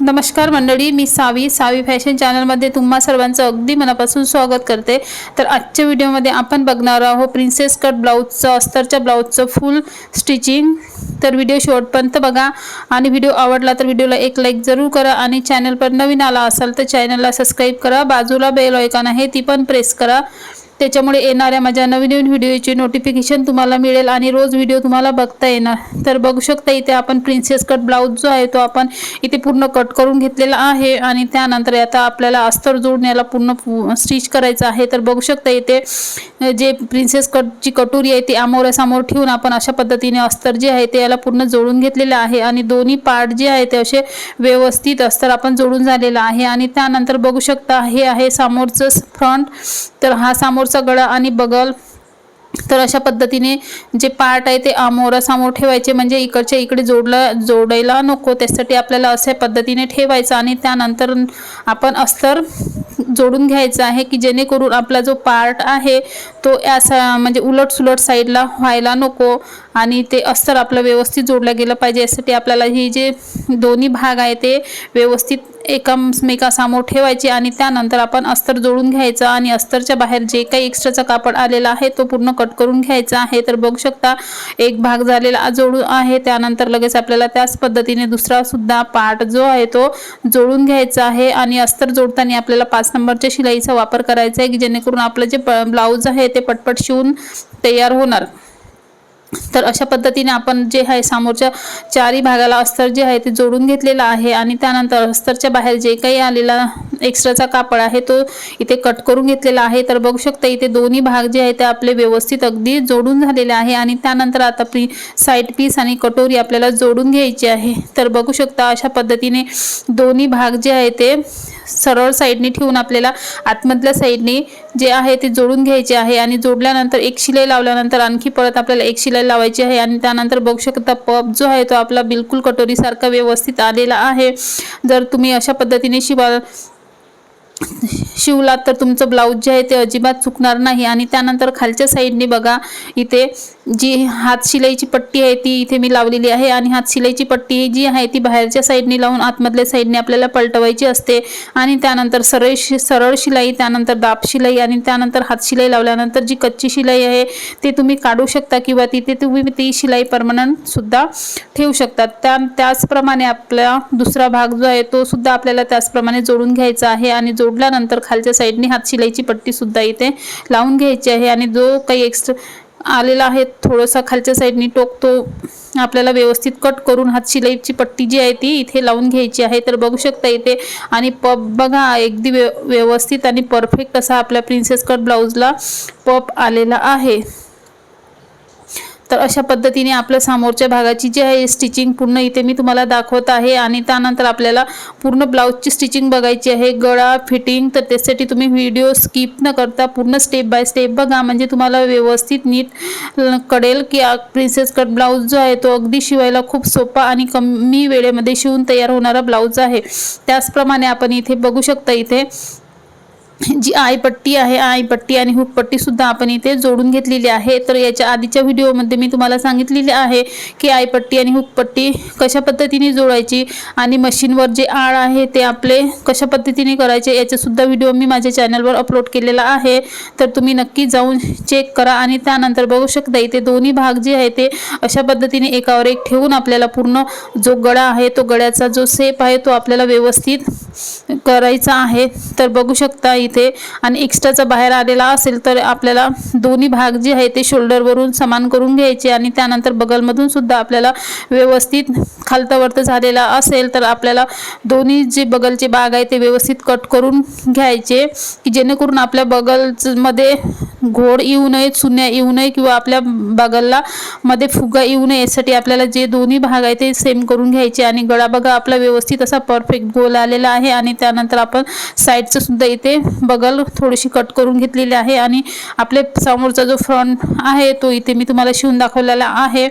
नमस्कार मंडळी मी सावी. सावी फॅशन चॅनलमध्ये तुम्हा सर्वांचं अगदी मनापासून स्वागत करते. तर आजच्या व्हिडिओमध्ये आपण बघणार आहोत प्रिन्सेस कट ब्लाऊजचं अस्तरच्या ब्लाऊजचं फुल स्टिचिंग तर व्हिडिओ शेवटपर्यंत बघा. आणि व्हिडिओ आवडला तर व्हिडिओला एक लाईक जरूर करा आणि चॅनलवर नवीन आला असाल तर चॅनलला सबस्क्राईब करा. बाजूला बेल ऐकन आहे ती पण प्रेस करा. त्याच्यामुळे येणाऱ्या माझ्या नवीन नवीन व्हिडिओची नोटिफिकेशन तुम्हाला मिळेल आणि रोज व्हिडिओ तुम्हाला बघता येणार. तर बघू शकता इथे आपण प्रिन्सेस कट ब्लाऊज जो आहे तो आपण इथे पूर्ण कट करून घेतलेला आहे आणि त्यानंतर आता आपल्याला अस्तर जोडण्याला पूर्ण स्टिच करायचं आहे. तर बघू शकता इथे जे प्रिन्सेस कटची कटोरी आहे ती आमोऱ्यासमोर ठेवून आपण अशा पद्धतीने अस्तर जे आहे ते याला पूर्ण जोडून घेतलेलं आहे आणि दोन्ही पार्ट जे आहे ते असे व्यवस्थित अस्तर आपण जोडून झालेलं आहे. आणि त्यानंतर बघू शकता हे आहे समोरचं फ्रंट तर हा समोर समोरचा गळा आणि बगल. तर अशा पद्धतीने जे पार्ट आहे ते आमोरासमोर ठेवायचे. म्हणजे इकडच्या इकडे जोडला जोडायला नको. त्यासाठी आपल्याला अशा पद्धतीने ठेवायचं आणि त्यानंतर आपण अस्तर जोडून घ्यायचं आहे की जेणेकरून आपला जो पार्ट आहे तो या म्हणजे उलट सुलट साईडला व्हायला नको. आणि ते अस्तर आपलं व्यवस्थित जोडलं गेलं पाहिजे. यासाठी आपल्याला ही जे दोन्ही भाग आहे ते व्यवस्थित एकमेकासमोर ठेवायचे आणि त्यानंतर आपण अस्तर जोडून घ्यायचं आणि अस्तरच्या बाहेर जे काही एक्स्ट्राचा कापड आलेला आहे तो पूर्ण कट करून घ्यायचा आहे. तर बघू शकता एक भाग झालेला जोडून आहे. त्यानंतर लगेच आपल्याला त्याच पद्धतीने दुसरा सुद्धा पार्ट जो आहे तो जोडून घ्यायचा आहे आणि अस्तर जोडताना आपल्याला पाच नंबरच्या शिलाईचा वापर करायचा आहे की जेणेकरून आपलं जे ब्लाऊज आहे ते पटपट शिवून तयार होणार. तर अशा पद्धतीने आपण जे आहे समोरच्या चारही भागाला अस्तर जे आहे ते जोडून घेतलेलं आहे आणि त्यानंतर अस्तरच्या बाहेर जे काही आलेला एक्स्ट्राचा कापड आहे तो इथे कट करून घेतलेला आहे. तर बघू शकता इथे दोन्ही भाग जे आहे ते आपले व्यवस्थित अगदी जोडून झालेले आहे आणि त्यानंतर आता प्री साईड पीस आणि कटोरी आपल्याला जोडून घ्यायची आहे. तर बघू शकता अशा पद्धतीने दोन्ही भाग जे आहे ते सरळ साईडने ठेवून आपल्याला आतमधल्या साईडने जे आहे ते जोडून घ्यायचे आहे आणि जोडल्यानंतर एक शिलाई लावल्यानंतर आणखी परत आपल्याला एक शिलाई लावायची आहे आणि त्यानंतर बघू शकता पप जो आहे तो आपला बिलकुल कटोरीसारखा व्यवस्थित आलेला आहे. जर तुम्ही अशा पद्धतीने शिवा शिवलात तर तुमचं ब्लाऊज जे आहे ते अजिबात चुकणार नाही. आणि त्यानंतर खालच्या साईडने बघा इथे जी हात शिलाईची पट्टी आहे ती इथे मी लावलेली आहे आणि हात शिलाईची पट्टी जी आहे ती बाहेरच्या साईडने लावून आतमधल्या साईडने आपल्याला पलटवायची असते. आणि त्यानंतर सरळ शि सरळ शिलाई त्यानंतर दाब शिलाई आणि त्यानंतर हात शिलाई लावल्यानंतर जी कच्ची शिलाई आहे ती तुम्ही काढू शकता किंवा तिथे तुम्ही ती शिलाई परमनंटसुद्धा ठेवू शकता. त्या त्याचप्रमाणे आपला दुसरा भाग जो आहे तो सुद्धा आपल्याला त्याचप्रमाणे जोडून घ्यायचा आहे आणि जोडल्यानंतर खालच्या साईडने हात शिलाईची पट्टीसुद्धा इथे लावून घ्यायची आहे. आणि जो काही एक्स्ट्रा आलेला आहे. थोडंसं खालच्या साईडनी टोक तो आपल्याला व्यवस्थित कट करून हात शिलाईची पट्टी जी आहे ती इथे लावून घ्यायची आहे. तर बघू शकता इथे आणि पप बघा अगदी व्यवस्थित आणि परफेक्ट असा आपल्या प्रिन्सेस कट ब्लाऊजला पप आलेला आहे. तर अशा पद्धतीने आपल्या समोरच्या भागाची जी आहे स्टिचिंग पूर्ण इथे मी तुम्हाला दाखवत आहे आणि त्यानंतर आपल्याला पूर्ण ब्लाऊजची स्टिचिंग बघायची आहे. गळा फिटिंग तर त्यासाठी तुम्ही व्हिडिओ स्किप न करता पूर्ण स्टेप बाय स्टेप बघा. म्हणजे तुम्हाला व्यवस्थित नीट कळेल की प्रिन्सेस कट ब्लाऊज जो आहे तो अगदी शिवायला खूप सोपा आणि कमी वेळेमध्ये शिवून तयार होणारा ब्लाऊज आहे. त्याचप्रमाणे आपण इथे बघू शकता इथे जी आयपट्टी आहे आयपट्टी आणि हुकपट्टीसुद्धा आपण इथे जोडून घेतलेली आहे. तर याच्या आधीच्या व्हिडिओमध्ये मी तुम्हाला सांगितलेले आहे की आयपट्टी आणि हुकपट्टी कशा पद्धतीने जोडायची आणि मशीनवर जे आळ आहे ते आपले कशा पद्धतीने करायचे याचासुद्धा व्हिडिओ मी माझ्या चॅनलवर अपलोड केलेला आहे. तर तुम्ही नक्की जाऊन चेक करा आणि त्यानंतर बघू शकता इथे दोन्ही भाग जे आहे ते अशा पद्धतीने एकावर एक ठेवून आपल्याला पूर्ण जो गळा आहे तो गळ्याचा जो सेप आहे तो आपल्याला व्यवस्थित करायचा आहे. तर बघू शकता इथे. आणि एक्स्ट्राचा बाहेर आलेला असेल तर आपल्याला दोन्ही भाग जे आहे ते शोल्डरवरून समान करून घ्यायचे आणि त्यानंतर बगलमधून सुद्धा आपल्याला व्यवस्थित खालतावरत झालेला असेल तर आपल्याला दोन्ही जे बगलचे भाग आहे ते व्यवस्थित कट करून घ्यायचे की जेणेकरून आपल्या बगलमध्ये घोड येऊ नये चुन्या येऊ नये किंवा आपल्या बगलला मध्ये फुगा येऊ नये यासाठी आपल्याला जे दोन्ही भाग आहे ते सेम करून घ्यायचे. आणि गळा बघा आपला व्यवस्थित असा परफेक्ट गोल आलेला आहे. आणि त्यानंतर आपण साईडचं सुद्धा इथे बगल थोडीशी कट करून घेतलेली आहे आणि आपले समोरचा जो फ्रंट आहे तो इथे मी तुम्हाला शिवून दाखवलेला आहे.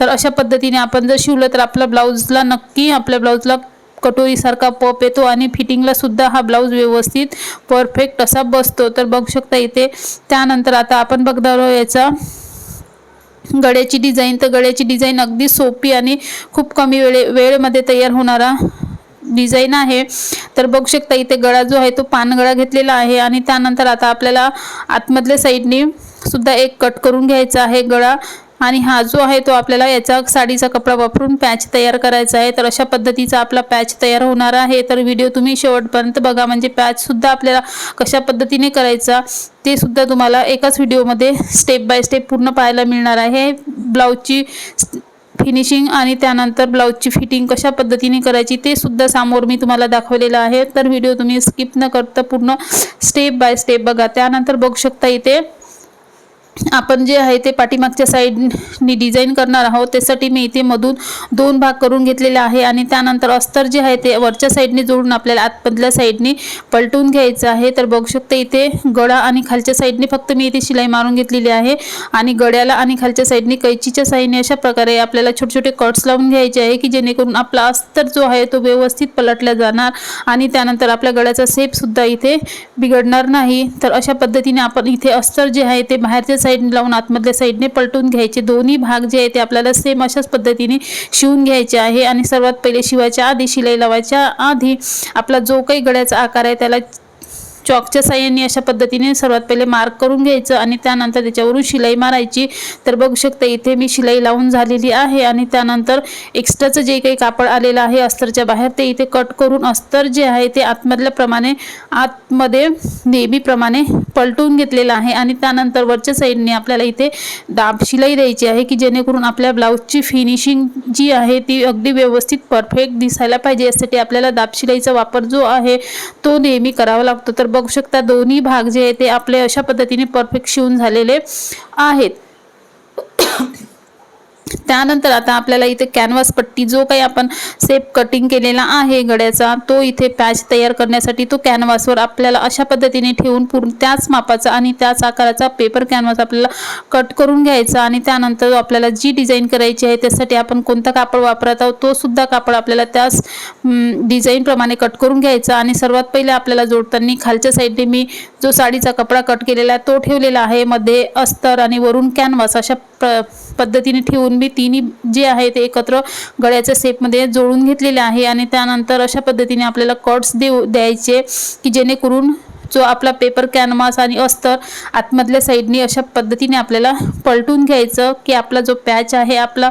तर अशा पद्धतीने आपण जर शिवलं तर आपल्या ब्लाऊजला नक्की आपल्या ब्लाऊजला कटोरीसारखा पप येतो आणि फिटिंगला सुद्धा हा ब्लाऊज व्यवस्थित परफेक्ट असा बसतो. तर बघू शकता इथे त्यानंतर आता आपण बघणार आहोत याचा गळ्याची डिझाईन तर गळ्याची डिझाईन अगदी सोपी आणि खूप कमी वेळे वेळेमध्ये तयार होणारा डिझाईन आहे. तर बघू शकता इथे गळा जो आहे तो पानगळा घेतलेला आहे आणि त्यानंतर आता आपल्याला आतमधल्या साईडने सुद्धा एक कट करून घ्यायचा आहे गळा. आणि हा जो आहे तो आपल्याला याचा साडीचा कपडा वापरून पॅच तयार करायचा आहे. तर अशा पद्धतीचा आपला पॅच तयार होणार आहे. तर व्हिडिओ तुम्ही शेवटपर्यंत बघा. म्हणजे पॅचसुद्धा आपल्याला कशा पद्धतीने करायचा ते सुद्धा तुम्हाला एकाच व्हिडिओमध्ये स्टेप बाय स्टेप पूर्ण पाहायला मिळणार आहे. ब्लाऊजची फिनिशिंग आणि त्यानंतर ब्लाऊजची फिटिंग कशा पद्धतीने करायची ते सुद्धा समोर मी तुम्हाला दाखवलेलं आहे. तर व्हिडिओ तुम्ही स्किप न करता पूर्ण स्टेप बाय स्टेप बघा. त्यानंतर बघू शकता इथे आपण जे आहे ते पाठीमागच्या साईडनी डिझाईन करणार आहोत. त्यासाठी मी इथे मधून दोन भाग करून घेतलेले आहे आणि त्यानंतर अस्तर जे आहे ते वरच्या साईडने जोडून आपल्याला आतमधल्या साईडने पलटून घ्यायचं आहे. तर बघू शकता इथे गळा आणि खालच्या साईडने फक्त मी इथे शिलाई मारून घेतलेली आहे आणि गळ्याला आणि खालच्या साईडने कैचीच्या साईडने अशा प्रकारे आपल्याला छोटे छोटे कट्स लावून घ्यायचे आहे की जेणेकरून आपला अस्तर जो आहे तो व्यवस्थित पलटला जाणार आणि त्यानंतर आपल्या गळ्याचा सेपसुद्धा इथे बिघडणार नाही. तर अशा पद्धतीने आपण इथे अस्तर जे आहे ते बाहेरच्या साईडने लावून आतमधल्या साईडने पलटून घ्यायचे. दोन्ही भाग जे आहे ते आपल्याला सेम अशाच पद्धतीने शिवून घ्यायचे आहे. आणि सर्वात पहिले शिवायच्या आधी शिलाई लावायच्या आधी आपला जो काही गळ्याचा आकार आहे त्याला चॉकच्या साह्याने अशा पद्धतीने सर्वात पहिले मार्क करून घ्यायचं आणि त्यानंतर त्याच्यावरून शिलाई मारायची. तर बघू शकता इथे मी शिलाई लावून झालेली आहे आणि त्यानंतर एक्स्ट्राचं जे काही कापड आलेलं आहे अस्तरच्या बाहेर ते इथे कट करून अस्तर जे आहे ते आतमधल्याप्रमाणे आतमध्ये नेहमीप्रमाणे पलटून घेतलेलं आहे आणि त्यानंतर वरच्या साईडने आपल्याला इथे दाब शिलाई द्यायची आहे की जेणेकरून आपल्या ब्लाऊजची फिनिशिंग जी आहे ती अगदी व्यवस्थित परफेक्ट दिसायला पाहिजे. यासाठी आपल्याला दाब शिलाईचा वापर जो आहे तो नेहमी करावा लागतो. तर बघू शकता दोन्ही भाग जे आहे ते आपले अशा पद्धतीने परफेक्ट शिवून झालेले आहेत. त्यानंतर आता आपल्याला इथे कॅनव्हास पट्टी जो काही आपण सेप कटिंग केलेला आहे गड्याचा तो इथे पॅच तयार करण्यासाठी तो कॅनव्हासवर आपल्याला अशा पद्धतीने ठेवून पूर्ण त्याच मापाचा आणि त्याच आकाराचा पेपर कॅनव्हास आपल्याला कट करून घ्यायचा आणि त्यानंतर आपल्याला जी डिझाईन करायची आहे त्यासाठी आपण कोणता कापड वापरत आहोत तो सुद्धा कापड आपल्याला त्याच डिझाईनप्रमाणे कट करून घ्यायचा. आणि सर्वात पहिले आपल्याला जोडताना खालच्या साईडने मी जो साडीचा कपडा कट केलेला आहे तो ठेवलेला आहे. मध्ये अस्तर आणि वरून कॅनव्हास अशा प पद्धतीने ठेवून मी तिन्ही जे आहे ते एकत्र गळ्याच्या सेपमध्ये जोडून घेतलेले आहे. आणि त्यानंतर अशा पद्धतीने आपल्याला कट्स देऊ द्यायचे की जेणेकरून जो आपला पेपर कॅनव्हास आणि अस्तर आतमधल्या साईडने अशा पद्धतीने आपल्याला पलटून घ्यायचं की आपला जो पॅच आहे आपला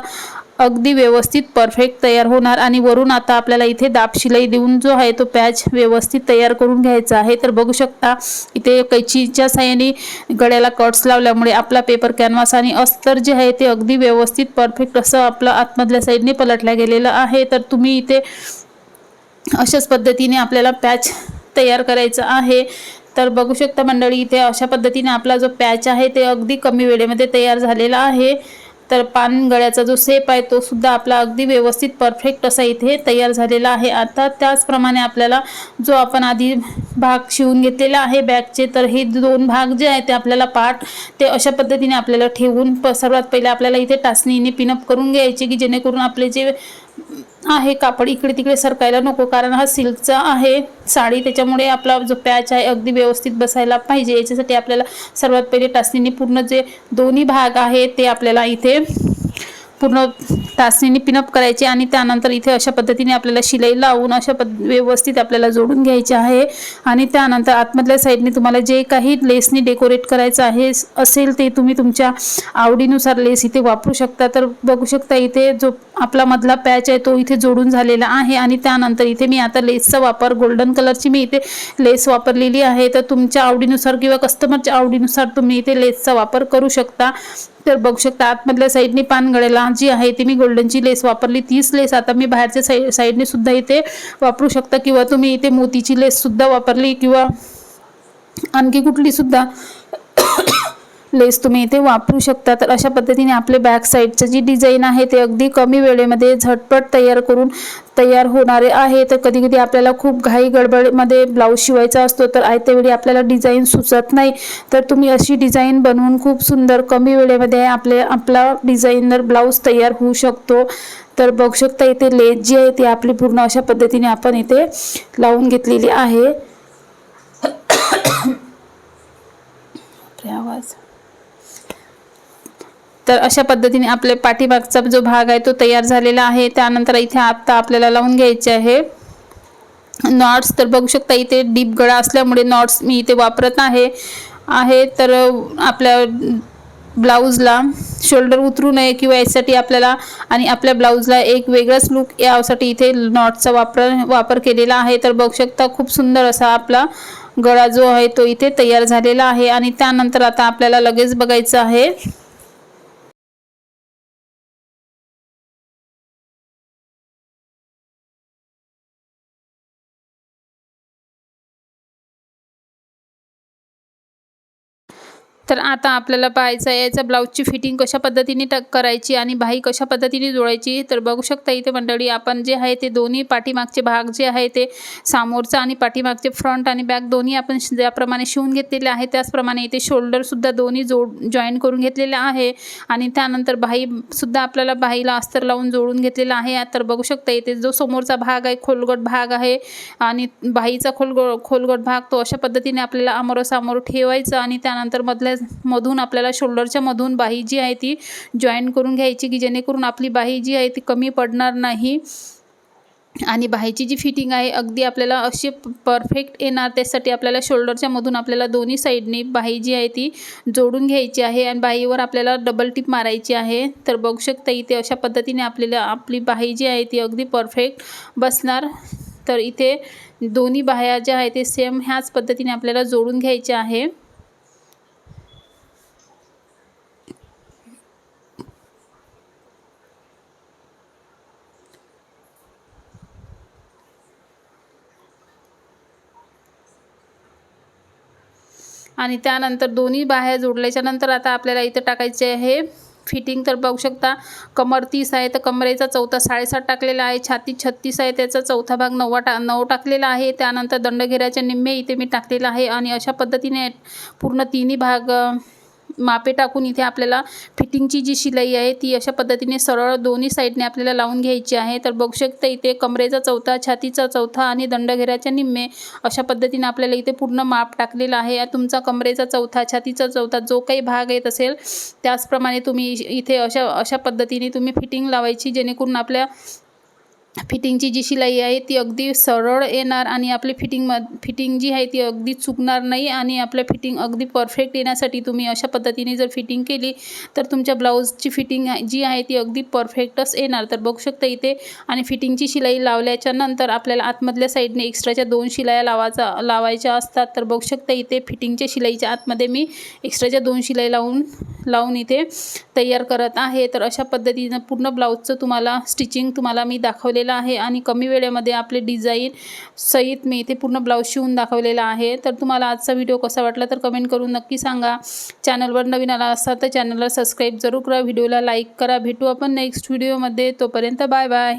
अगदी व्यवस्थित परफेक्ट तयार होणार आणि वरून आता आपल्याला इथे दाब शिलाई देऊन जो आहे तो पॅच व्यवस्थित तयार करून घ्यायचा आहे. तर बघू शकता इथे कैचीच्या साह्याने गळ्याला कट्स लावल्यामुळे आपला पेपर कॅनव्हास आणि अस्तर जे आहे ते अगदी व्यवस्थित परफेक्ट असं आपलं आतमधल्या साईडने पलटल्या गेलेलं आहे. तर तुम्ही इथे अशाच पद्धतीने आपल्याला पॅच तयार करायचं आहे. तर बघू शकता मंडळी इथे अशा पद्धतीने आपला जो पॅच आहे ते अगदी कमी वेळेमध्ये तयार झालेला आहे. तर पान गळ्याचा जो सेप आहे तो सुद्धा आपला अगदी व्यवस्थित परफेक्ट असा इथे तयार झालेला आहे. आता त्याचप्रमाणे आपल्याला जो आपण आधी भाग शिवून घेतलेला आहे बॅगचे तर हे दोन भाग जे आहे ते आपल्याला पार्ट ते अशा पद्धतीने आपल्याला ठेवून प सर्वात पहिले आपल्याला इथे टाचणीने पिनअप करून घ्यायचे की जेणेकरून आपले जे आहे कापड इकडे तिकडे सरकायला नको कारण हा सिल्कचा आहे साडी त्याच्यामुळे आपला जो पॅच आहे अगदी व्यवस्थित बसायला पाहिजे. याच्यासाठी आपल्याला सर्वात पहिले टाचणीने पूर्ण जे दोन्ही भाग आहे ते आपल्याला इथे पूर्ण तासणीने पिनअप करायचे आणि त्यानंतर इथे अशा पद्धतीने आपल्याला शिलाई लावून अशा पद्ध व्यवस्थित आपल्याला जोडून घ्यायचे आहे. आणि त्यानंतर आतमधल्या साईडने तुम्हाला जे काही लेसनी डेकोरेट करायचं आहे असेल ते तुम्ही तुमच्या आवडीनुसार लेस इथे वापरू शकता. तर बघू शकता इथे जो आपला मधला पॅच आहे तो इथे जोडून झालेला आहे. आणि त्यानंतर इथे मी आता लेसचा वापर गोल्डन कलरची मी इथे लेस वापरलेली आहे. तर तुमच्या आवडीनुसार किंवा कस्टमरच्या आवडीनुसार तुम्ही इथे लेसचा वापर करू शकता. तर बघू शकता आतमधल्या साईडने पानगळ्याला जी आहे ती मी गोल्डनची लेस वापरली. तीच लेस आता मी बाहेरच्या साई साईडने सुद्धा इथे वापरू शकता किंवा तुम्ही इथे मोतीची लेस सुद्धा वापरली किंवा आणखी कुठली सुद्धा लेस तुम्ही इथे वापरू शकता. तर अशा पद्धतीने आपले बॅक साईडचं जी डिझाईन आहे ते अगदी कमी वेळेमध्ये झटपट तयार करून तयार होणारे आहे. तर कधी कधी आपल्याला खूप घाई गडबडमध्ये ब्लाऊज शिवायचा असतो तर आयत्या वेळी आपल्याला डिझाईन सुचत नाही. तर तुम्ही अशी डिझाईन बनवून खूप सुंदर कमी वेळेमध्ये आपले आपला डिझाईनर ब्लाऊज तयार होऊ शकतो. तर बघू शकता इथे लेस जी आहे ती आपली पूर्ण अशा पद्धतीने आपण इथे लावून घेतलेली आहे. आवाज. तर अशा पद्धतीने आपल्या पाठीमागचा जो भाग आहे तो तयार झालेला आहे. त्यानंतर इथे आता आपल्याला लावून घ्यायचे आहे. नॉट्स तर बघू शकता इथे डीप गळा असल्यामुळे नॉट्स मी इथे वापरत आहे. आहे तर आपल्या ब्लाऊजला शोल्डर उतरू नये किंवा यासाठी आपल्याला आणि आपल्या ब्लाऊजला एक वेगळाच लुक यासाठी इथे नॉटचा वापर वापर केलेला आहे. तर बघू शकता खूप सुंदर असा आपला गळा जो आहे तो इथे तयार झालेला आहे. आणि त्यानंतर आता आपल्याला लगेच बघायचं आहे. तर आता आपल्याला पाहायचं आहे याचा ब्लाऊजची फिटिंग कशा पद्धतीने टक करायची आणि बाही कशा पद्धतीने जोडायची तर बघू शकता इथे मंडळी आपण जे आहे ते दोन्ही पाठीमागचे भाग जे आहे ते सामोरचा आणि पाठीमागचे फ्रंट आणि बॅक दोन्ही आपण ज्याप्रमाणे शिवून घेतलेले आहे त्याचप्रमाणे इथे शोल्डरसुद्धा दोन्ही जोड जॉईन करून घेतलेले आहे. आणि त्यानंतर बाहीसुद्धा आपल्याला बाहीला अस्तर लावून जोडून घेतलेला आहे. तर बघू शकता इथे जो समोरचा भाग आहे खोलगट भाग आहे आणि बाहीचा खोलगो खोलगट भाग तो अशा पद्धतीने आपल्याला अमोरासमोर ठेवायचा आणि त्यानंतर मधल्या मधून आपल्याला शोल्डरच्या मधून बाही जी आहे ती जॉईन करून घ्यायची की जेणेकरून आपली बाही जी आहे ती कमी पडणार नाही. आणि बाहेरची जी फिटिंग आहे अगदी आपल्याला अशी परफेक्ट येणार. त्यासाठी आपल्याला शोल्डरच्या मधून आपल्याला दोन्ही साईडनी बाही जी आहे ती जोडून घ्यायची आहे आणि बाहीवर आपल्याला डबल टिप मारायची आहे. तर बघू शकता इथे अशा पद्धतीने आपल्याला आपली बाही जी आहे ती अगदी परफेक्ट बसणार. तर इथे दोन्ही बाह्या ज्या आहेत ते सेम ह्याच पद्धतीने आपल्याला जोडून घ्यायच्या आहे. आणि त्यानंतर दोन्ही बाह्या जोडल्याच्या नंतर आता आपल्याला इथं टाकायचे आहे फिटिंग. तर बघू शकता कमर तीस आहे तर कमरेचा चौथा साडेसात टाकलेला आहे छाती छत्तीस आहे त्याचा चौथा भाग नव्वा टा नऊ टाकलेला आहे त्यानंतर दंडघेऱ्याच्या निम्मे इथे मी टाकलेला आहे आणि अशा पद्धतीने पूर्ण तिन्ही भाग मापे टाकून इथे आपल्याला फिटिंगची जी शिलाई आहे ती अशा पद्धतीने सरळ दोन्ही साईडने आपल्याला लावून घ्यायची आहे. तर बघू शकता इथे कमरेचा चौथा छातीचा चौथा आणि दंडघेऱ्याच्या निम्मे अशा पद्धतीने आपल्याला इथे पूर्ण माप टाकलेला आहे. तुमचा कमरेचा चौथा छातीचा चौथा जो काही भाग येत असेल त्याचप्रमाणे तुम्ही इथे अशा अशा पद्धतीने तुम्ही फिटिंग लावायची जेणेकरून आपल्या फिटिंगची जी शिलाई आहे ती अगदी सरळ येणार आणि आपली फिटिंग म फिटिंग जी आहे ती अगदी चुकणार नाही आणि आपल्या फिटिंग अगदी परफेक्ट येण्यासाठी तुम्ही अशा पद्धतीने जर फिटिंग केली तर तुमच्या ब्लाऊजची फिटिंग जी आहे ती अगदी परफेक्टच येणार. तर बघू शकता इथे आणि फिटिंगची शिलाई लावल्याच्या नंतर आपल्याला आतमधल्या साईडने एक्स्ट्राच्या दोन शिलाया लावायचा लावायच्या असतात. तर बघू शकता इथे फिटिंगच्या शिलाईच्या आतमध्ये मी एक्स्ट्राच्या दोन शिलाई लावून लावून इथे तयार करत आहे. तर अशा पद्धतीनं पूर्ण ब्लाऊजचं तुम्हाला स्टिचिंग तुम्हाला मी दाखवले आहे आणि कमी वेळेमध्ये आपले डिझाईन सहित मी इथे पूर्ण ब्लाऊज शिवून दाखवलेला आहे. तर तुम्हाला आजचा व्हिडिओ कसा वाटला तर कमेंट करून नक्की सांगा. चॅनलवर नवीन आला असाल तर चॅनलला सबस्क्राईब जरूर करा. व्हिडिओला लाईक करा. भेटू आपण नेक्स्ट व्हिडिओमध्ये तोपर्यंत बाय बाय